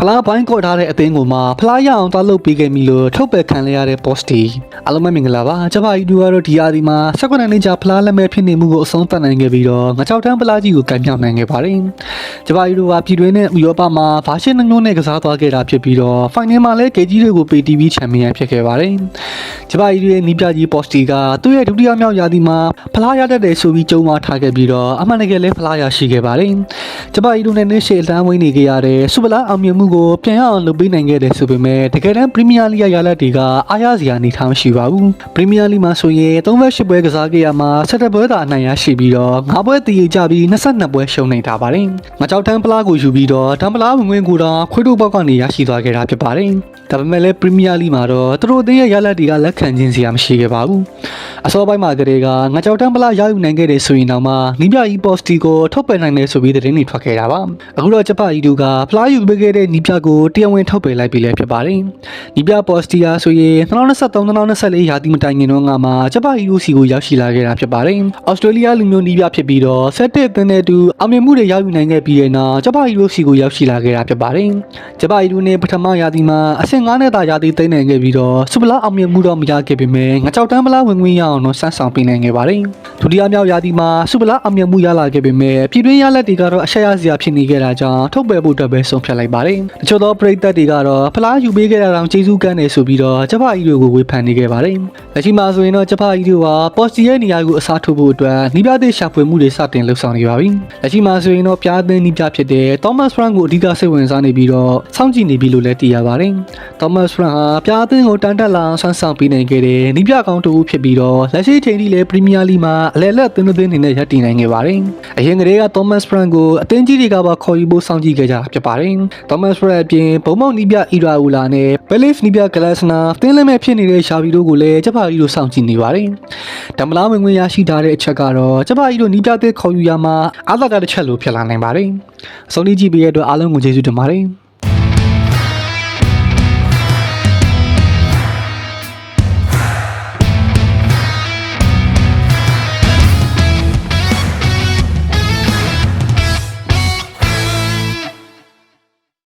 ဖလားဘိုင်းကော့ထားတဲ့အသင်းကိုမှဖလားရအောင်သွားလုပ်ပေးခဲ့ပြီလို့ထုတ်ပယ်ခံလိုက်ရတဲ့ post တီအားလုံးပဲမင်္ဂလာပါကျွန်မဤတူကတော့ဒီအားဒီမှာ16နှစ်ကြာဖလားလက်မဲ့ဖြစ်နေမှုကိုအဆုံးသတ်နိုင်ခဲ့ပြီးတော့ငါ6တန်းဖလားကြီးကိုကန်မြောက်နိုင်ခဲ့ပါတယ်ကျွန်မဤတူကပြည်တွင်းနဲ့ဥရောပမှာဘာရှင်းနှမျိုးနဲ့ကစားသွားခဲ့တာဖြစ်ပြီးတော့ final မှာလည်းကေကြီးတွေကို PTV ချန်ပီယံဖြစ်ခဲ့ပါတယ် ကျွန်မဤတူရဲ့နီးပြကြီး post တီကသူ့ရဲ့ဒုတိယမြောက်ရာသီမှာဖလားရတတ်တယ်ဆိုပြီးကြုံသွားထားခဲ့ပြီးတော့အမှန်တကယ်လည်းဖလားရရှိခဲ့ပါတယ်ကျွန်မဤတူနဲ့နေ့ရှေ့လမ်းဝင်းနေခဲ့ရတဲ့စူပလာအောင်မြင်မှုကိုပြန်ရအောင်လုပ်ပေးနိုင်ခဲ့တယ်ဆိုပေမဲ့တကယ်တမ်းပရီးမီးယားလိရရလက်တွေကအားရစရာအနေထားမရှိပါဘူးပရီးမီးယားလိမှာဆိုရင်38ပွဲကစားခဲ့ရမှာ17ပွဲသာအနိုင်ရရှိပြီးတော့9ပွဲတည်ကြပြီး22ပွဲရှုံးနေထားပါတယ်ငါကြောက်တန်းပလားကိုယူပြီးတော့တန်းပလားဝင်ဝင်ကိုတော့ခွေးတို့ဘောက်ကနေရရှိသွားခဲ့တာဖြစ်ပါတယ်ဒါပေမဲ့လည်းပရီးမီးယားလိမှာတော့သူတို့အသင်းရဲ့ရလက်တွေကလက်ခံခြင်းစရာမရှိခဲ့ပါဘူးအစောပိုင်းမှာကလေးကငါကြောက်တန်းပလားရယူနိုင်ခဲ့တယ်ဆိုရင်တော့မှနီးပြကြီးပေါ့စတီကိုထုတ်ပယ်နိုင်တယ်ဆိုပြီးသတင်းတွေထွက်ခဲ့တာပါအခုတော့ဂျပန်ဤတို့ကဖလားယူပေးခဲ့တဲ့နီးပြကိုတရားဝင်ထုတ်ပယ်လိုက်ပြီလည်းဖြစ်ပါတယ်နီးပြပေါ့စတီယာဆိုရင်2023-2024ရာသီမတိုင်ခင်တော့ငါမှာဂျပန်ဤတို့စီကိုရောက်ရှိလာခဲ့တာဖြစ်ပါတယ်ဩစတြေးလျလူမျိုးနီးပြဖြစ်ပြီးတော့ဆက်တစ်အသင်းနဲ့အတူအောင်မြင်မှုတွေရယူနိုင်ခဲ့ပြီးတဲ့နောက်ဂျပန်ဤတို့စီကိုရောက်ရှိလာခဲ့တာဖြစ်ပါတယ်ဂျပန်ဤတို့နဲ့ပထမရာသီမှာအဆင့်9နဲ့သာရာသီသိမ်းနိုင်ခဲ့ပြီးတော့စူပလာအောင်မြင်မှုတော့မရခဲ့ပေမဲ့ငါကြောက်တန်းပလားဝင်ဝင်ရအောင်တော့စမ်းဆောင်ပေးနိုင်ခဲ့ပါတယ်ဒုတိယမြောက်ရာသီမှာစူပလာအောင်မြင်မှုရလာခဲ့ပေမဲ့ပြည်တွင်းရလက်တွေကတော့အရှက်ရစရာဖြစ်နေခဲ့တာကြောင့်ထုတ်ပယ်ဖို့အတွက်ပဲဆုံးဖြတ်လိုက်ပါတယ်တချို့သောပရိသတ်တွေကတော့ဖလားယူပေးခဲ့တာတောင်ကျေးဇူးကမ်းတယ်ဆိုပြီးတော့ဂျပန်ဤတွေကိုဝေဖန်နေခဲ့ပါတယ်လက်ရှိမှာဆိုရင်တော့ဂျပန်ဤတွေကပေါ်စတီရဲ့နေရာကိုအစားထိုးဖို့အတွက်နီးပြတဲ့ရှာဖွေမှုတွေစတင်လှုပ်ဆောင်နေပါပြီလက်ရှိမှာဆိုရင်တော့ပြားသင်းနီးပြဖြစ်တဲ့ Thomas Frank ကိုအဓိကစိတ်ဝင်စားနေပြီးတော့စောင့်ကြည့်နေပြီလို့လည်းသိရပါတယ် Thomas Frank ဟာပြားသင်းကိုတန်တက်လာအောင်ဆန်းဆောင်ပေးနိုင်ခဲ့တဲ့နီးပြကောင်းတစ်ဦးဖြစ်ပြီးတော့လက်ရှိချိန်ထိလည်း Premier League မှာအလဲလက်သင်းသင်းအနေနဲ့ရပ်တည်နိုင်ခဲ့ပါတယ်အရင်ကတည်းက Thomas Frank ကိုအသင်းကြီးတွေကပါခေါ်ယူဖို့စောင့်ကြည့်ခဲ့ကြတာဖြစ်ပါတယ် Thomas Frank အပြင်ဘုံမောက်နီးပြ Iraola နဲ့ Belief နီးပြ Glasner သင်းလက်မဲ့ဖြစ်နေတဲ့ရှာဗီတို့ကိုလည်းဂျပန်ကြီးတို့စောင့်ကြည့်နေပါတယ်ဒမ်မလာဝင်ဝင်ရရှိထားတဲ့အချက်ကတော့ဂျပန်ကြီးတို့နီးပြတဲ့ခေါ်ယူရမှာအားသာကတစ်ချက်လိုဖြစ်လာနိုင်ပါတယ်အဆုံးထိကြည့်ပေးရတဲ့အတွက်အားလုံးကိုကျေးဇူးတင်ပါတယ်